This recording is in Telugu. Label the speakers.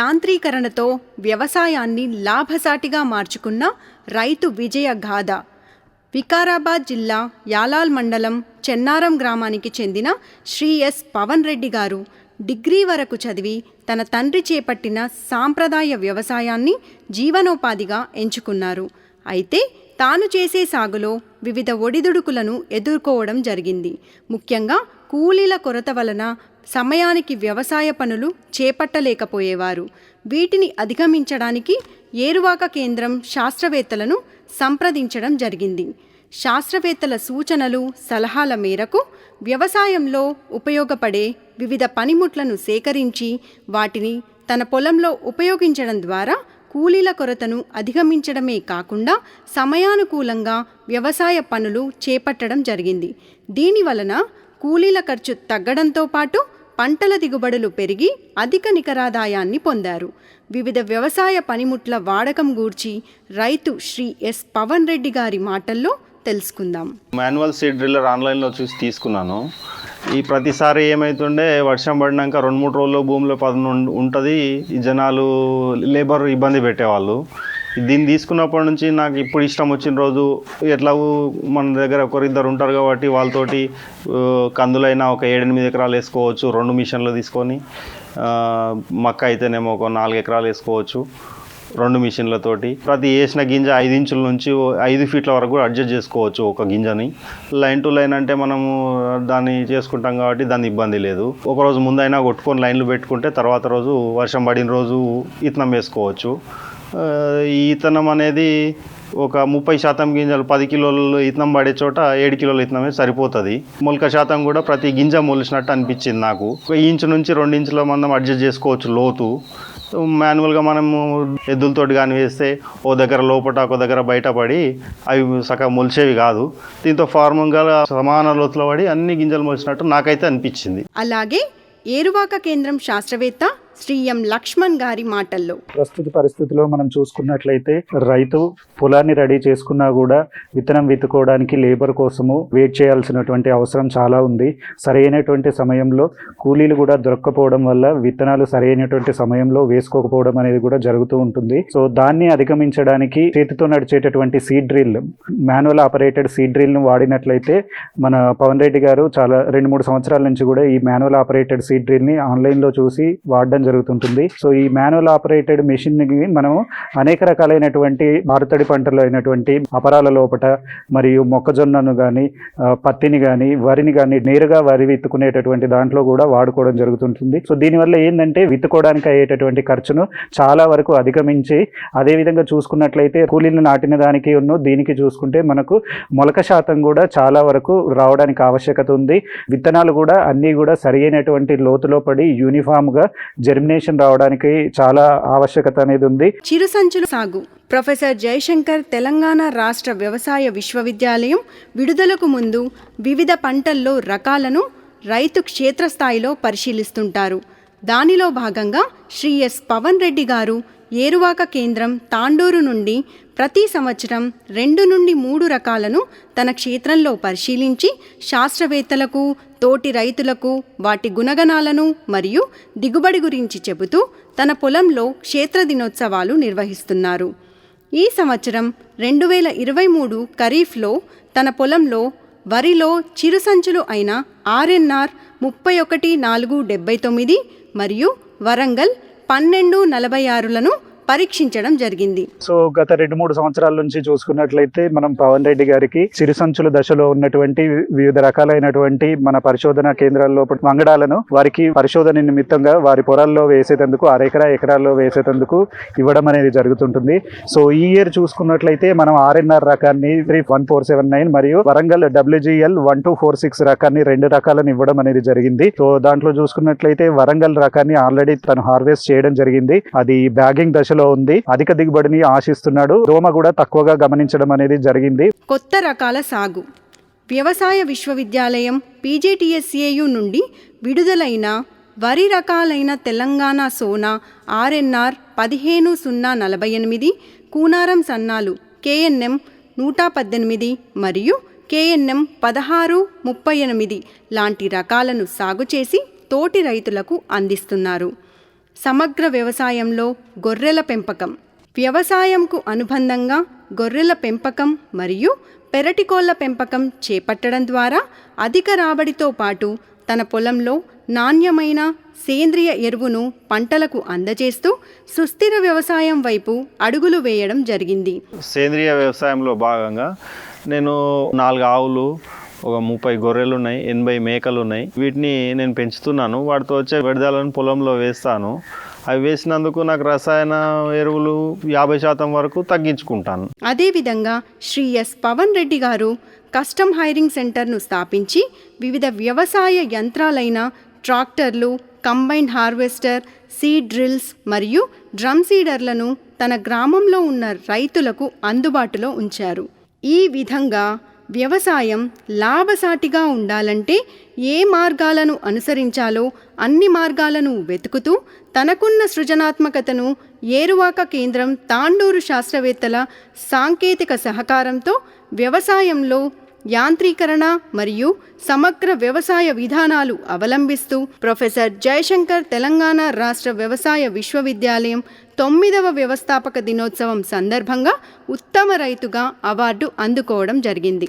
Speaker 1: యాంత్రీకరణతో వ్యవసాయాన్ని లాభసాటిగా మార్చుకున్న రైతు విజయ గాథ. వికారాబాద్ జిల్లా యాలాల్ మండలం చెన్నారం గ్రామానికి చెందిన శ్రీ ఎస్. పవన్ రెడ్డి గారు డిగ్రీ వరకు చదివి తన తండ్రి చేపట్టిన సాంప్రదాయ వ్యవసాయాన్ని జీవనోపాధిగా ఎంచుకున్నారు. అయితే తాను చేసే సాగులో వివిధ ఒడిదుడుకులను ఎదుర్కోవడం జరిగింది. ముఖ్యంగా కూలీల కొరత వలన సమయానికి వ్యవసాయ పనులు చేపట్టలేకపోయేవారు. వీటిని అధిగమించడానికి ఏరువాక కేంద్రం శాస్త్రవేత్తలను సంప్రదించడం జరిగింది. శాస్త్రవేత్తల సూచనలు సలహాల మేరకు వ్యవసాయంలో ఉపయోగపడే వివిధ పనిముట్లను సేకరించి వాటిని తన పొలంలో ఉపయోగించడం ద్వారా కూలీల కొరతను అధిగమించడమే కాకుండా సమయానుకూలంగా వ్యవసాయ పనులు చేపట్టడం జరిగింది. దీని వలన కూలీల ఖర్చు తగ్గడంతో పాటు పంటల దిగుబడులు పెరిగి అధిక నికరాదాయాన్ని పొందారు. వివిధ వ్యవసాయ పనిముట్ల వాడకం గూర్చి రైతు శ్రీ ఎస్ పవన్ రెడ్డి గారి మాటల్లో తెలుసుకుందాం.
Speaker 2: మాన్యువల్ సీడ్ డ్రిల్లర్ ఆన్లైన్లో చూసి తీసుకున్నాను. ఈ ప్రతిసారి ఏమైతుండే వర్షం పడినాక రెండు మూడు రోజుల్లో భూమిలో పదను ఉంటుంది. జనాలు లేబర్ ఇబ్బంది పెట్టేవాళ్ళు. దీన్ని తీసుకున్నప్పటి నుంచి నాకు ఇప్పుడు ఇష్టం వచ్చిన రోజు ఎట్లాగూ మన దగ్గర ఒకరిద్దరు ఉంటారు కాబట్టి వాళ్ళతోటి కందులైనా ఒక ఏడెనిమిది ఎకరాలు వేసుకోవచ్చు రెండు మిషన్లు తీసుకొని మక్క అయితేనేమో ఒక నాలుగు ఎకరాలు వేసుకోవచ్చు రెండు మిషన్లతోటి. ప్రతి వేసిన గింజ ఐదు ఇంచుల నుంచి ఐదు ఫీట్ల వరకు కూడా అడ్జస్ట్ చేసుకోవచ్చు ఒక గింజని. లైన్ టు లైన్ అంటే మనము దాన్ని చేసుకుంటాం కాబట్టి దాని ఇబ్బంది లేదు. ఒక రోజు ముందైనా కొట్టుకొని లైన్లు పెట్టుకుంటే తర్వాత రోజు వర్షం పడిన రోజు ఇతనం వేసుకోవచ్చు. ఈతనం అనేది ఒక ముప్పై శాతం గింజలు పది కిలోలు ఇతనం పడే చోట ఏడు కిలోలు ఇతనమే సరిపోతుంది. మొలక శాతం కూడా ప్రతి గింజ మొలిచినట్టు అనిపించింది నాకు. ఒక ఇంచు నుంచి రెండు ఇంచుల మందం అడ్జస్ట్ చేసుకోవచ్చు లోతు. మాన్యువల్గా మనము ఎద్దులతోటి కానీ వేస్తే ఓ దగ్గర లోపట ఒక దగ్గర బయటపడి అవి సగం మొలిచేవి కాదు. దీంతో ఫార్మంగా సమాన లోతులో పడి అన్ని గింజలు మొలిచినట్టు నాకైతే అనిపించింది.
Speaker 1: అలాగే ఏరువాక కేంద్రం శాస్త్రవేత్త శ్రీ ఎం లక్ష్మణ్ గారి మాటల్లో.
Speaker 3: ప్రస్తుత పరిస్థితిలో మనం చూసుకున్నట్లయితే రైతు పొలాన్ని రెడీ చేసుకున్నా కూడా విత్తనం విత్తుకోవడానికి లేబర్ కోసము వెయిట్ చేయాల్సినటువంటి అవసరం చాలా ఉంది. సరైనటువంటి సమయంలో కూలీలు కూడా దొరక్కపోవడం వల్ల విత్తనాలు సరైనటువంటి సమయంలో వేసుకోకపోవడం అనేది కూడా జరుగుతూ ఉంటుంది. సో దాన్ని అధిగమించడానికి చేతితో నడిచేటటువంటి seed drill manual operated seed డ్రిల్ను వాడినట్లయితే మన పవన్ రెడ్డి గారు చాలా రెండు మూడు సంవత్సరాల నుంచి కూడా ఈ మాన్యువల్ ఆపరేటెడ్ సీడ్ డ్రిల్ని చూసి వాడడం జరుగుతుంటుంది. సో ఈ మాన్యువల్ ఆపరేటెడ్ మెషిన్ మనం అనేక రకాలైనటువంటి మారుతడి పంటలు అయినటువంటి అపరాల లోపట మరియు మొక్కజొన్నను కానీ పత్తిని కానీ వరిని కానీ నేరుగా వరి విత్తుకునేటటువంటి దాంట్లో కూడా వాడుకోవడం జరుగుతుంటుంది. సో దీనివల్ల ఏంటంటే విత్తుకోవడానికి అయ్యేటటువంటి ఖర్చును చాలా వరకు అధిగమించి అదేవిధంగా చూసుకున్నట్లయితే కూలీలు నాటిన దానికి ఉన్న దీనికి చూసుకుంటే మనకు మొలక శాతం కూడా చాలా వరకు రావడానికి ఆవశ్యకత ఉంది. విత్తనాలు కూడా అన్నీ కూడా సరైనటువంటి లోతులో పడి యూనిఫామ్గా జెర్మినేషన్ రావడానికి చాలా ఆవశ్యకత అనేది ఉంది.
Speaker 1: చిరుసంచుల సాగు. ప్రొఫెసర్ జయశంకర్ తెలంగాణ రాష్ట్ర వ్యవసాయ విశ్వవిద్యాలయం విడుదలకు ముందు వివిధ పంటల్లో రకాలను రైతు క్షేత్రస్థాయిలో పరిశీలిస్తుంటారు. దానిలో భాగంగా శ్రీ ఎస్ పవన్ రెడ్డి గారు ఏరువాక కేంద్రం తాండూరు నుండి ప్రతి సంవత్సరం రెండు నుండి మూడు రకాలను తన క్షేత్రంలో పరిశీలించి శాస్త్రవేత్తలకు తోటి రైతులకు వాటి గుణగణాలను మరియు దిగుబడి గురించి చెబుతూ తన పొలంలో క్షేత్ర దినోత్సవాలు నిర్వహిస్తున్నారు. ఈ సంవత్సరం రెండు వేల ఇరవై మూడు ఖరీఫ్లో తన పొలంలో వరిలో చిరుసంచులు అయిన ఆర్ఎన్ఆర్ ముప్పై ఒకటి నాలుగు డెబ్బై తొమ్మిది మరియు వరంగల్ పన్నెండు నలభై ఆరులను పరీక్షించడం జరిగింది.
Speaker 3: సో గత రెండు మూడు సంవత్సరాల నుంచి చూసుకున్నట్లయితే మనం పవన్ రెడ్డి గారికి చిరుసంచుల దశలో ఉన్నటువంటి వివిధ రకాలైనటువంటి మన పరిశోధన కేంద్రాల్లో వంగడాలను వారికి పరిశోధన నిమిత్తంగా వారి పొలాల్లో వేసేటందుకు అరెకరా ఎకరాల్లో వేసేటందుకు ఇవ్వడం అనేది జరుగుతుంటుంది. సో ఈ ఇయర్ చూసుకున్నట్లయితే మనం ఆర్ఎన్ఆర్ రకాన్ని three one four seven nine మరియు Warangal WGL one two four six రకాన్ని రెండు రకాలను ఇవ్వడం అనేది జరిగింది. సో దాంట్లో చూసుకున్నట్లయితే వరంగల్ రకాన్ని ఆల్రెడీ తను హార్వెస్ట్ చేయడం జరిగింది. అది బ్యాగింగ్ దశలో ఉంది. అధిక దిగుబడిని ఆశిస్తున్నాడు. దోమ కూడా తక్కువగా గమనించడం అనేది జరిగింది.
Speaker 1: కొత్త రకాల సాగు. వ్యవసాయ విశ్వవిద్యాలయం పీజేటీఎస్ఏయు నుండి విడుదలైన వరి రకాలైన తెలంగాణ సోనా ఆర్ఎన్ఆర్ పదిహేను సున్నా నలభై ఎనిమిది కూనారం సన్నాలు కేఎన్ఎం నూట పద్దెనిమిది మరియు కేఎన్ఎం పదహారు ముప్పై ఎనిమిది లాంటి రకాలను సాగు చేసి తోటి రైతులకు అందిస్తున్నారు. సమగ్ర వ్యవసాయంలో గొర్రెల పెంపకం. వ్యవసాయంకు అనుబంధంగా గొర్రెల పెంపకం మరియు పెరటికోళ్ళ పెంపకం చేపట్టడం ద్వారా అధిక రాబడితో పాటు తన పొలంలో నాణ్యమైన సేంద్రియ ఎరువును పంటలకు అందజేస్తూ సుస్థిర వ్యవసాయం వైపు అడుగులు వేయడం జరిగింది.
Speaker 2: సేంద్రియ వ్యవసాయంలో భాగంగా నేను నాలుగు ఆవులు ఒక ముప్పై గొర్రెలు ఉన్నాయి ఎనభై మేకలు ఉన్నాయి వీటిని నేను పెంచుతున్నాను. వాటితో వచ్చే విడుదలను పొలంలో వేస్తాను. అవి వేసినందుకు నాకు రసాయన ఎరువులు యాభై శాతం వరకు తగ్గించుకుంటాను.
Speaker 1: అదేవిధంగా శ్రీ ఎస్. పవన్ రెడ్డి గారు కస్టమ్ హైరింగ్ సెంటర్ను స్థాపించి వివిధ వ్యవసాయ యంత్రాలైన ట్రాక్టర్లు కంబైన్డ్ హార్వెస్టర్ సీడ్ డ్రిల్స్ మరియు డ్రమ్ సీడర్లను తన గ్రామంలో ఉన్న రైతులకు అందుబాటులో ఉంచారు. ఈ విధంగా వ్యవసాయం లాభసాటిగా ఉండాలంటే ఏ మార్గాలను అనుసరించాలో అన్ని మార్గాలను వెతుకుతూ తనకున్న సృజనాత్మకతను ఏరువాక కేంద్రం తాండూరు శాస్త్రవేత్తల సాంకేతిక సహకారంతో వ్యవసాయంలో యాంత్రీకరణ మరియు సమగ్ర వ్యవసాయ విధానాలు అవలంబిస్తూ ప్రొఫెసర్ జయశంకర్ తెలంగాణ రాష్ట్ర వ్యవసాయ విశ్వవిద్యాలయం తొమ్మిదవ వ్యవస్థాపక దినోత్సవం సందర్భంగా ఉత్తమ రైతుగా అవార్డు అందుకోవడం జరిగింది.